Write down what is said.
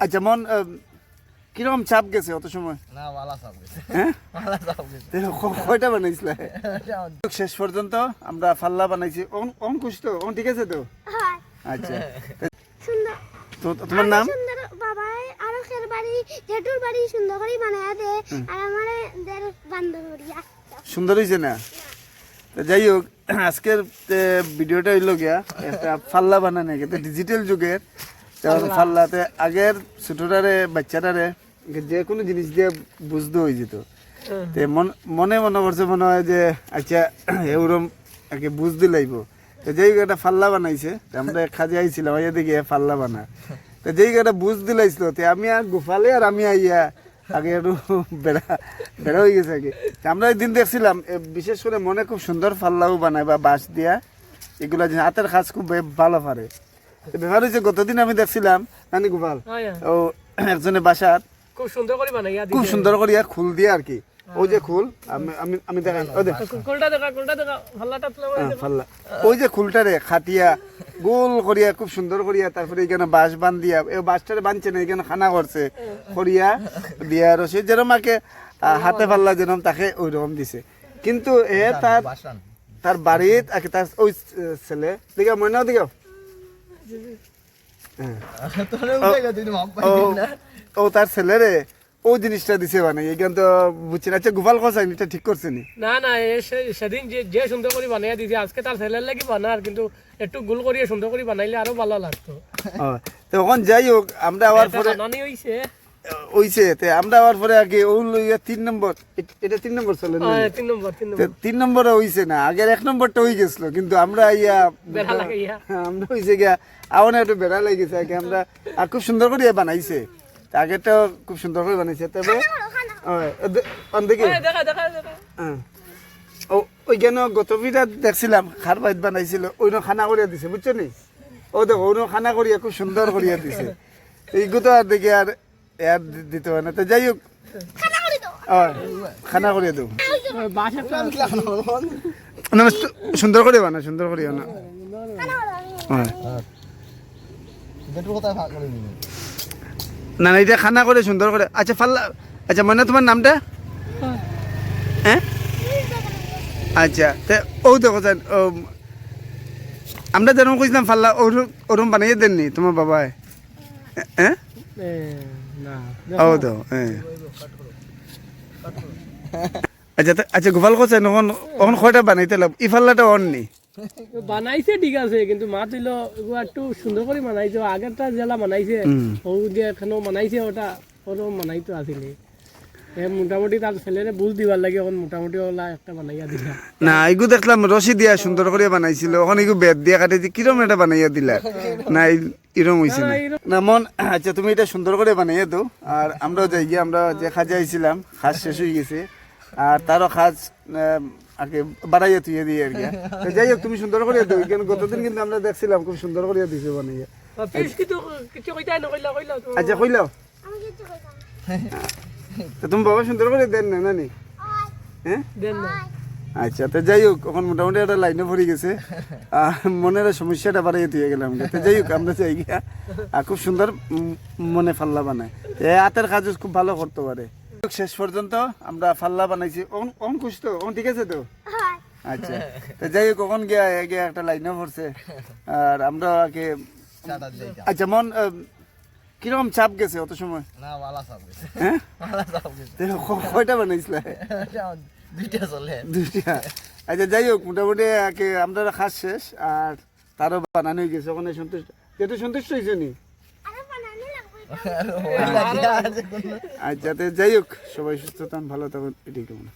আচ্ছা মন আহ, কীরকম চাপ গেছে অত সময়? না গেছে। হ্যাঁ? বালা সাপ গেছে। কয়টা বানাইছিলে? শেষ পর্যন্ত আমরা ফাল্লা বানাইছি। অন- অন তো অন ঠিক আছে তো? আচ্ছা। সুন্দর। তো তোমার নাম? সুন্দর বাবাই আর খের বাড়ি জেঠুর বাড়ি সুন্দর করে বানায় দে আর আমার দের বান্ধবরিয়া সুন্দর হয়েছে না? যাই হোক আজকের ভিডিওটা হইল গিয়া একটা ফাল্লা বানানো কিন্তু ডিজিটাল যুগের যেমন ফাল্লাতে আগের ছোটটারে বাচ্চাটারে যে কোনো জিনিস দিয়ে বুঝতে হয়ে যেত। তে মনে মনে করছে মনে হয় যে আচ্ছা এরম আগে বুঝতে লাগবো তো যেই একটা ফাল্লা বানাইছে আমরা খাজে আইছিলাম আইয়া দেখি ফাল্লা বানা। তো যেই একটা বুঝ দিলাইছিল তে আমি আর গোফালে আর আমি আইয়া আগে একটু বেড়া বেড়া হয়ে গেছে আগে। আমরা একদিন দেখছিলাম বিশেষ করে মনে খুব সুন্দর ফাল্লাও বানায় বা বাঁশ দিয়া। এগুলা হাতের কাজ খুব ভালো পারে। ব্যাপার হয়েছে গতদিন আমি দেখছিলাম নানি গোপাল ও একজনের বাসার খুব সুন্দর করে বানাইয়া খুব সুন্দর করিয়া খুল দিয়ে আর কি। ওই যে খুল আমি আমি আমি দেখাই ও দেখ। কোনটা দেখা কোনটা দেখা হ্যাঁ, ফাল্লা ওই যে খুলটারে খাটিয়া গোল করিয়া খুব সুন্দর করিয়া তারপরে এখানে বাঁশ বান দিয়া এই বাঁশটারে বানছে না এখানে খানা করছে করিয়া দিয়া রসি যেরকম আগে আহ, হাতে ফাল্লা যেরকম তাকে ওই রকম দিছে। কিন্তু এ তার তার বাড়িত আগে তার ওই ছেলে দিকে মনে দিকে তোরে তার ছেলে রে। ও ও জিনিসটা দিছে মানে এখান তো বুঝছি না। আচ্ছা গোপাল কষাই এটা ঠিক করছে নি? না না সেদিন যে যে সুন্দর করে বানাইয়া দিছে আজকে তার ছেলের লাগি বানার কিন্তু একটু গোল করিয়ে সুন্দর করে বানাইলে আরও ভালো লাগতো। তখন তো যাই হোক আমরা আবার পরে নানি হইছে। ওইছে তে আমরা আবার পরে আগে ও লইয়া তিন নম্বর এটা তিন নম্বর চলে না? তিন নম্বর তিন নম্বর। তিন নম্বরে হইছে না আগের এক নম্বরটা হয়ে গেছিল কিন্তু আমরা ইয়া বেড়া লাগাইয়া। হ্যাঁ, আমরা হইছে গিয়া আবার একটু বেড়া লেগেছে আগে আমরা আর খুব সুন্দর করে বানাইছে। তা আগেরটাও খুব সুন্দর করে বানাইছে তবে দেখি। দেখা হ্যাঁ। ও ওইখানে গত বিরাট দেখছিলাম খার বাইত বানাইছিল ওইন খানা করিয়া দিছে বুঝছ নি? ও দেখো ওইন খানা করিয়া খুব সুন্দর করিয়া দিছে। এইগুলো আর দেখি আর দি- দিতে হয় না তো যাই হোক খানা করে খানা করিয়া দেবো না, সুন্দর করে বানা সুন্দর করে বানা খানা করে আমি হয়। যেটু কথা ভাগ করে না না এটা খানা করে সুন্দর করে আচ্ছা ফাল্লা আচ্ছা মানে তোমার নামটা হ্যাঁ আচ্ছা তে ও দেখো যান ও, আমরা যেরকম কইছিলাম ফাল্লা ওরম ওরম বানাইয়ে দেননি তোমার বাবাই হ্যাঁ না ও তো হ্যাঁ আচ্ছা আচ্ছা গোপাল কোথায় নখন ওখান কয়টা বানাইতে লাভ ই ফাল্লাটা অন নি বানাইছে ঠিক আছে কিন্তু মা তুইল একটু সুন্দর করে বানাইছে আগেরটা জেলা বানাইছে ও যে এখানেও বানাইছে ওটা ওরও বানাইতো আসলে মোটামুটি তার ছেলেরে বুঝ দিবার লাগে এখন মোটামুটি ওলা একটা বানাইয়া দিলা না এগু দেখলাম রশি দিয়া সুন্দর করে বানাইছিল ওখানে এগু বেদ দিয়া কাটাইছে কিরম এটা বানাইয়া দিলা? না এরম হইছে না? না মন আচ্ছা তুমি এটা সুন্দর করে বানাইয়া দাও। আর আমরাও যাই গিয়ে আমরা যে খাজে আইছিলাম খাজ শেষ হয়ে গেছে। আর তারও খাজ আগে বাড়াইয়া তুইয়া দিয়ে আর কি। যাই হোক তুমি সুন্দর করে দাও। কেন গতদিন কিন্তু আমরা দেখছিলাম খুব সুন্দর করে দিছে তো। আচ্ছা কইলাও। আমি কিছু কইতাম তো তুমি বাবা সুন্দর করে দেন না নানি? হ্যাঁ? দেন না। আচ্ছা তো যাই হোক এখন মোটামুটি একটা লাইনে পড়ে গেছে। আর মনের সমস্যাটা বাড়াই দিয়ে গেলাম তো যাই হোক আমরা যাই গিয়া আর খুব সুন্দর মনে ফাল্লা বানায়। এই হাতের কাজ খুব ভালো করতে পারে। শেষ পর্যন্ত আমরা ফাল্লা বানাইছি। অন- অন খুশি তো? অন ঠিক আছে তো? আচ্ছা তো যাই হোক কখন গিয়া গিয়া একটা লাইনে পড়ছে আর আমরা আগে আচ্ছা মন কীরকম চাপ গেছে অত সময়? না বালা সাপ গেছে। হ্যাঁ? বালা সাপ গেছে। তো কয়টা বানাইছিলে? দুইটা চলে। দুইটা। আচ্ছা যাই হোক মোটামুটি আমরা খাস শেষ আর তারও বানানো হয়ে গেছে। ওখানে সন্তুষ্ট যেহেতু সন্তুষ্ট হয়েছে নি? আচ্ছা যাই হোক সবাই সুস্থ থাকুন ভালো থাকুন এটাই কেমন।